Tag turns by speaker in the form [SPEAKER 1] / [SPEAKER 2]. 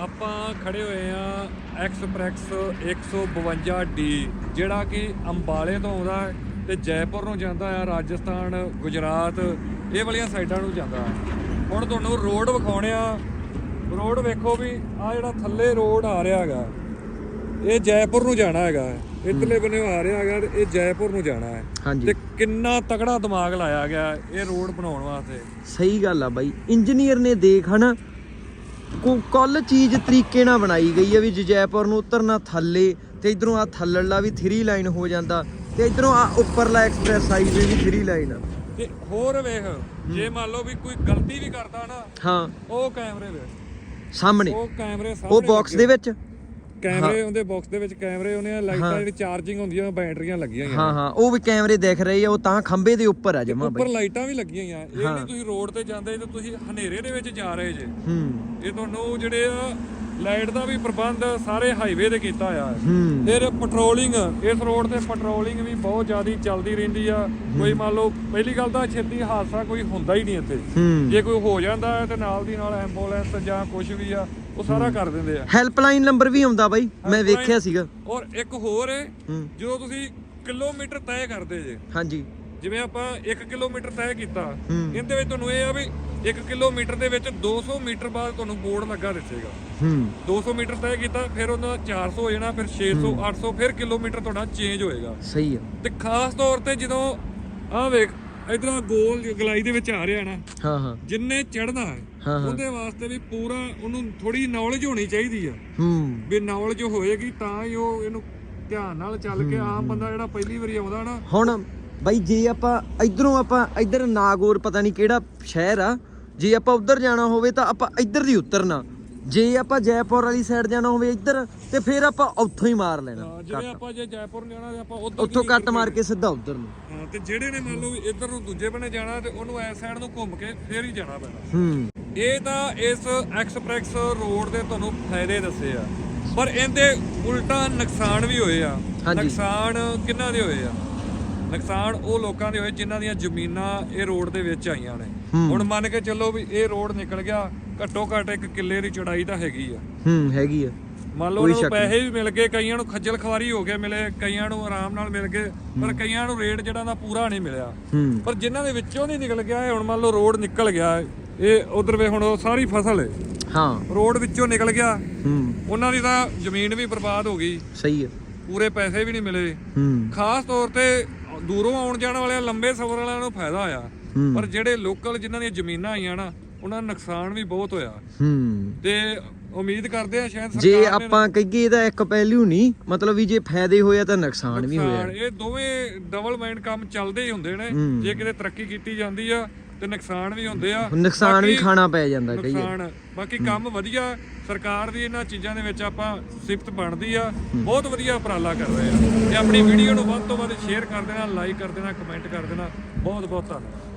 [SPEAKER 1] ਆਪਾਂ ਖੜੇ ਹੋਏ ਆ ਐਕਸਪ੍ਰੈਸ 152D ਜਿਹੜਾ ਕਿ ਅੰਬਾਲੇ ਤੋਂ ਆਉਂਦਾ ਹੈ ਤੇ ਜੈਪੁਰ ਨੂੰ ਜਾਂਦਾ ਆ ਰਾਜਸਥਾਨ ਗੁਜਰਾਤ ਇਹ ਵਾਲੀਆਂ ਸਾਈਡਾਂ ਨੂੰ ਜਾਂਦਾ ਹੈ। ਹੁਣ ਤੁਹਾਨੂੰ ਰੋਡ ਵਿਖਾਉਣੇ ਆ। ਰੋਡ ਵੇਖੋ ਵੀ ਆ ਜਿਹੜਾ ਥੱਲੇ ਰੋਡ ਆ ਰਿਹਾ ਹੈਗਾ ਇਹ ਜੈਪੁਰ ਨੂੰ ਜਾਣਾ ਹੈਗਾ। ਇਤਲੇ ਬੰਨੇ ਆ ਰਿਹਾ ਹੈਗਾ ਇਹ ਜੈਪੁਰ ਨੂੰ ਜਾਣਾ ਹੈ। ਤੇ ਕਿੰਨਾ ਤਕੜਾ ਦਿਮਾਗ ਲਾਇਆ ਗਿਆ ਇਹ ਰੋਡ ਬਣਾਉਣ ਵਾਸਤੇ।
[SPEAKER 2] ਸਹੀ ਗੱਲ ਆ ਬਾਈ। ਇੰਜੀਨੀਅਰ ਨੇ ਦੇਖ ਹਨਾ ਕੱਲ ਚੀਜ਼ ਤਰੀਕੇ ਨਾਲ ਬਣਾਈ ਗਈ ਆ ਵੀ ਜੈਪੁਰ ਨੂੰ ਉਤਰਨਾ ਥੱਲੇ ਤੇ ਇਧਰੋਂ ਆ ਥੱਲੜਾ ਵੀ 3 ਲਾਈਨ ਹੋ ਜਾਂਦਾ ਤੇ ਇਧਰੋਂ ਆ ਉੱਪਰਲਾ ਐਕਸਪ੍ਰੈਸ ਹਾਈਵੇ ਵੀ 3 ਲਾਈਨ। ਆ
[SPEAKER 1] ਤੇ ਹੋਰ ਵੇਖ ਜੇ ਮੰਨ ਲਓ ਵੀ ਕੋਈ ਗਲਤੀ ਵੀ ਕਰਦਾ ਨਾ
[SPEAKER 2] ਹਾਂ।
[SPEAKER 1] ਉਹ ਕੈਮਰੇ ਵੇਖ
[SPEAKER 2] ਸਾਹਮਣੇ।
[SPEAKER 1] ਉਹ ਕੈਮਰੇ ਸਾਹਮਣੇ
[SPEAKER 2] ਉਹ ਬਾਕਸ ਦੇ ਵਿੱਚ?
[SPEAKER 1] ਕੈਮਰੇ ਉਹਦੇ ਬਾਕਸ ਦੇ ਵਿੱਚ ਕੈਮਰੇ ਉਹਨੇ ਲਾਈਟਾਂ ਜਿਹੜੀ ਚਾਰਜਿੰਗ ਹੁੰਦੀਆਂ ਬੈਟਰੀਆਂ ਲੱਗੀਆਂ ਹੋਈਆਂ
[SPEAKER 2] ਹਾਂ ਹਾਂ ਉਹ ਵੀ ਕੈਮਰੇ ਦਿਖ ਰਹੇ ਆ ਉਹ ਤਾਂ ਖੰਬੇ ਦੇ ਉੱਪਰ ਆ ਜਮਾ
[SPEAKER 1] ਉੱਪਰ ਲਾਈਟਾਂ ਵੀ ਲੱਗੀਆਂ ਹੋਈਆਂ। ਇਹ ਨਹੀਂ ਤੁਸੀਂ ਰੋਡ ਤੇ ਜਾਂਦੇ ਤੇ ਤੁਸੀਂ ਹਨੇਰੇ ਦੇ ਵਿੱਚ ਜਾ ਰਹੇ ਜੇ।
[SPEAKER 2] ਹੂੰ।
[SPEAKER 1] ਇਹ ਤੁਹਾਨੂੰ ਜਿਹੜੇ ਆ ਲਾਈਟ ਦਾ ਵੀ ਪ੍ਰਬੰਧ ਸਾਰੇ ਹਾਈਵੇ ਤੇ ਕੀਤਾ ਹੂੰ। ਫਿਰ ਪੈਟਰੋਲਿੰਗ ਇਸ ਰੋਡ ਤੇ ਪੈਟਰੋਲਿੰਗ ਵੀ ਬਹੁਤ ਜ਼ਿਆਦਾ ਚੱਲਦੀ ਰਹਿੰਦੀ ਆ। ਕੋਈ ਮੰਨ ਲਓ ਪਹਿਲੀ ਗੱਲ ਤਾਂ ਛੇਤੀ ਹਾਦਸਾ ਕੋਈ ਹੁੰਦਾ ਹੀ ਨਹੀਂ ਇੱਥੇ। ਜੇ ਕੋਈ ਹੋ ਜਾਂਦਾ ਤੇ ਨਾਲ ਦੀ ਨਾਲ ਐਂਬੂਲੈਂਸ ਜਾਂ ਕੁਝ ਵੀ ਆ ਉਹ ਸਾਰਾ ਕਰ ਦਿੰਦੇ ਆ।
[SPEAKER 2] ਹੈਲਪਲਾਈਨ ਨੰਬਰ ਵੀ ਆਉਂਦਾ ਬਾਈ ਮੈਂ ਵੇਖਿਆ ਸੀਗਾ।
[SPEAKER 1] ਔਰ ਇੱਕ ਹੋਰ ਹੈ। ਜਦੋਂ ਤੁਸੀਂ ਕਿਲੋਮੀਟਰ ਤੈਅ ਕਰਦੇ ਜੇ।
[SPEAKER 2] ਹਾਂਜੀ।
[SPEAKER 1] ਜਿਵੇਂ ਆਪਾਂ 1 ਕਿਲੋਮੀਟਰ ਤੈਅ ਕੀਤਾ। ਇਹਦੇ ਵਿੱਚ ਤੁਹਾਨੂੰ ਇਹ ਆ ਵੀ 1 ਕਿਲੋਮੀਟਰ ਦੇ ਵਿੱਚ 200 ਮੀਟਰ ਬਾਅਦ ਤੁਹਾਨੂੰ ਬੋਰਡ ਲੱਗਾ ਦਿਸੇਗਾ।
[SPEAKER 2] ਹੂੰ।
[SPEAKER 1] 200 ਮੀਟਰ ਤੈਅ ਕੀਤਾ ਫਿਰ ਉਹਨਾਂ ਦਾ 400 ਹੋ ਜਾਣਾ ਫਿਰ 600 800 ਫਿਰ ਕਿਲੋਮੀਟਰ ਤੁਹਾਡਾ ਚੇਂਜ ਹੋਏਗਾ।
[SPEAKER 2] ਸਹੀ ਆ।
[SPEAKER 1] ਤੇ ਖਾਸ ਤੌਰ ਤੇ ਜਦੋਂ ਆਹ ਵੇਖ ਇਧਰ ਗੋਲ ਗਲਾਈ ਦੇ ਵਿੱਚ ਆ ਰਿਹਾ ਨਾ
[SPEAKER 2] ਹਾਂ ਹਾਂ।
[SPEAKER 1] ਜਿੰਨੇ ਚੜਨਾ ਹੈ
[SPEAKER 2] ਹਾਂ ਹਾਂ।
[SPEAKER 1] ਉਹਦੇ ਵਾਸਤੇ ਵੀ ਪੂਰਾ ਉਹਨੂੰ ਥੋੜੀ ਨੌਲੇਜ ਹੋਣੀ ਚਾਹੀਦੀ ਆ।
[SPEAKER 2] ਹੂੰ।
[SPEAKER 1] ਵੀ ਨੌਲੇਜ ਹੋਏਗੀ ਤਾਂ ਹੀ ਉਹ ਇਹਨੂੰ ਧਿਆਨ ਨਾਲ ਚੱਲ ਕੇ ਆਮ ਬੰਦਾ ਜਿਹੜਾ ਪਹਿਲੀ ਵਾਰੀ ਆਉਂਦਾ ਨਾ।
[SPEAKER 2] ਹੁਣ ਬਾਈ ਜੇ ਆਪਾਂ ਇਧਰੋਂ ਆਪਾਂ ਇਧਰ ਨਾਗੌਰ ਪਤਾ ਨਹੀਂ ਕਿਹੜਾ ਸ਼ਹਿਰ ਆ ਜੇ ਆਪਾਂ ਉਧਰ ਜਾਣਾ ਹੋਵੇ ਤਾਂ ਆਪਾਂ ਇੱਧਰ ਦੀ ਉਤਰਨਾ। ਜੇ ਆਪਾਂ ਜੈਪੁਰ ਵਾਲੀ ਸਾਈਡ ਜਾਣਾ ਹੋਵੇ ਇੱਧਰ ਤੇ ਫਿਰ ਆਪਾਂ ਉੱਥੋਂ ਹੀ ਮਾਰ ਲੈਣਾ
[SPEAKER 1] ਜਿਵੇਂ ਆਪਾਂ ਜੇ ਜੈਪੁਰ ਜਾਣਾ ਤੇ ਆਪਾਂ ਉੱਧਰ
[SPEAKER 2] ਉੱਥੋਂ ਕੱਟ ਮਾਰ ਕੇ ਸਿੱਧਾ ਉਧਰ ਨੂੰ।
[SPEAKER 1] ਹਾਂ ਤੇ ਜਿਹੜੇ ਨੇ ਮੰਨ ਲਓ ਇੱਧਰ ਨੂੰ ਦੂਜੇ ਬੰਨੇ ਜਾਣਾ ਤੇ ਉਹਨੂੰ ਐਸ ਸਾਈਡ ਨੂੰ ਘੁੰਮ ਕੇ ਫੇਰ ਹੀ ਜਾਣਾ ਪੈਣਾ।
[SPEAKER 2] ਹੂੰ।
[SPEAKER 1] ਇਹ ਤਾਂ ਇਸ ਐਕਸਪ੍ਰੈਸ ਰੋਡ ਦੇ ਤੁਹਾਨੂੰ ਫਾਇਦੇ ਦੱਸੇ ਆ। ਪਰ ਇਹਦੇ ਉਲਟਾ ਨੁਕਸਾਨ ਵੀ ਹੋਏ ਆ। ਨੁਕਸਾਨ ਕਿੰਨਾ ਦੇ ਹੋਏ ਆ? ਨੁਕਸਾਨ ਉਹ ਲੋਕਾਂ ਦੇ ਹੋਏ ਜਿਨ੍ਹਾਂ ਦੀਆਂ ਜ਼ਮੀਨਾਂ ਇਹ ਰੋਡ ਦੇ ਵਿੱਚ ਆਈਆਂ ਨੇ। ਹੁਣ ਮੰਨ ਕੇ ਚੱਲੋ ਵੀ ਇਹ ਰੋਡ ਨਿਕਲ ਗਿਆ ਘੱਟੋ ਘੱਟ ਇੱਕ ਕਿੱਲੇ ਦੀ ਚੌੜਾਈ ਤਾਂ ਹੈਗੀ ਆ।
[SPEAKER 2] ਹੂੰ ਹੈਗੀ ਆ।
[SPEAKER 1] ਮੰਨ ਲਓ ਉਹਨਾਂ ਨੂੰ। ਪੈਸੇ ਵੀ ਮਿਲ ਗਏ ਕਈਆਂ ਨੂੰ ਖੱਜਲ ਖਵਾਰੀ ਹੋ ਕੇ ਮਿਲੇ ਕਈਆਂ ਨੂੰ ਆਰਾਮ ਨਾਲ ਮਿਲ ਗਏ ਪਰ ਕਈਆਂ ਨੂੰ ਰੇਟ ਜਿਹੜਾ ਦਾ ਪੂਰਾ ਨਹੀਂ ਮਿਲਿਆ। ਪਰ ਜਿਨ੍ਹਾਂ ਦੇ ਵਿੱਚੋਂ ਨਹੀਂ ਨਿਕਲ ਗਿਆ ਹੁਣ ਮੰਨ ਲਓ ਰੋਡ ਨਿਕਲ ਗਿਆ ਇਹ ਉਧਰ ਵੇ ਹੁਣ ਉਹ ਸਾਰੀ ਫਸਲ ਹੈ
[SPEAKER 2] ਹਾਂ।
[SPEAKER 1] ਰੋਡ ਵਿੱਚੋਂ ਨਿਕਲ ਗਿਆ।
[SPEAKER 2] ਹੂੰ।
[SPEAKER 1] ਉਹਨਾਂ ਦੀ ਤਾਂ ਜ਼ਮੀਨ ਵੀ ਬਰਬਾਦ ਹੋ ਗਈ।
[SPEAKER 2] ਸਹੀ ਆ
[SPEAKER 1] ਪੂਰੇ ਪੈਸੇ ਵੀ ਨਹੀਂ ਮਿਲੇ।
[SPEAKER 2] ਹੂੰ।
[SPEAKER 1] ਖਾਸ ਤੌਰ ਤੇ ਦੂਰੋਂ ਆਉਣ ਜਾਣ ਵਾਲਿਆਂ ਲੰਬੇ ਸਫ਼ਰ ਵਾਲਿਆਂ ਨੂੰ ਫਾਇਦਾ ਹੋਇਆ।
[SPEAKER 2] ਹੂੰ।
[SPEAKER 1] ਪਰ ਜਿਹੜੇ ਲੋਕਲ ਜਿਨ੍ਹਾਂ ਦੀਆਂ ਜ਼ਮੀਨਾਂ ਆਈਆਂ ਨਾ ਉਹਨਾਂ ਦਾ ਨੁਕਸਾਨ ਵੀ ਬਹੁਤ ਹੋਇਆ।
[SPEAKER 2] ਹੂੰ।
[SPEAKER 1] ਤੇ ਉਮੀਦ ਕਰਦੇ ਆ ਸ਼ਾਇਦ
[SPEAKER 2] ਜੇ ਆਪਾਂ ਕਹੀਏ ਇਹਦਾ ਇੱਕ ਪਹਿਲੂ ਨਹੀਂ ਮਤਲਬ ਵੀ ਜੇ ਫਾਇਦੇ ਹੋਇਆ ਤਾਂ ਨੁਕਸਾਨ ਵੀ ਹੋਇਆ।
[SPEAKER 1] ਇਹ ਦੋਵੇਂ ਡਬਲ ਮਾਈਂਡ ਕੰਮ ਚੱਲਦੇ ਹੀ ਹੁੰਦੇ ਨੇ।
[SPEAKER 2] ਹੂੰ।
[SPEAKER 1] ਜੇ ਕਿਤੇ ਤਰੱਕੀ ਕੀਤੀ ਜਾਂਦੀ ਆ ਤੇ ਨੁਕਸਾਨ ਵੀ ਹੁੰਦੇ ਆ।
[SPEAKER 2] ਨੁਕਸਾਨ ਵੀ ਖਾਣਾ ਪੈ ਜਾਂਦਾ ਕਹੀਏ
[SPEAKER 1] ਨੁਕਸਾਨ ਬਾਕੀ ਕੰਮ ਵਧੀਆ ਸਰਕਾਰ ਦੀ ਇਹਨਾਂ ਚੀਜ਼ਾਂ ਦੇ ਵਿੱਚ ਆਪਾਂ ਸਿਫਤ ਬਣਦੀ ਆ। ਬਹੁਤ ਵਧੀਆ ਉਪਰਾਲਾ ਕਰ ਰਹੇ ਆ। ਤੇ ਆਪਣੀ ਵੀਡੀਓ ਨੂੰ ਵੱਧ ਤੋਂ ਵੱਧ ਸ਼ੇਅਰ ਕਰ ਦੇਣਾ ਲਾਈਕ ਕਰ ਦੇਣਾ ਕਮੈਂਟ ਕਰ ਦੇਣਾ। ਬਹੁਤ ਬਹੁਤ ਧੰਨਵਾਦ।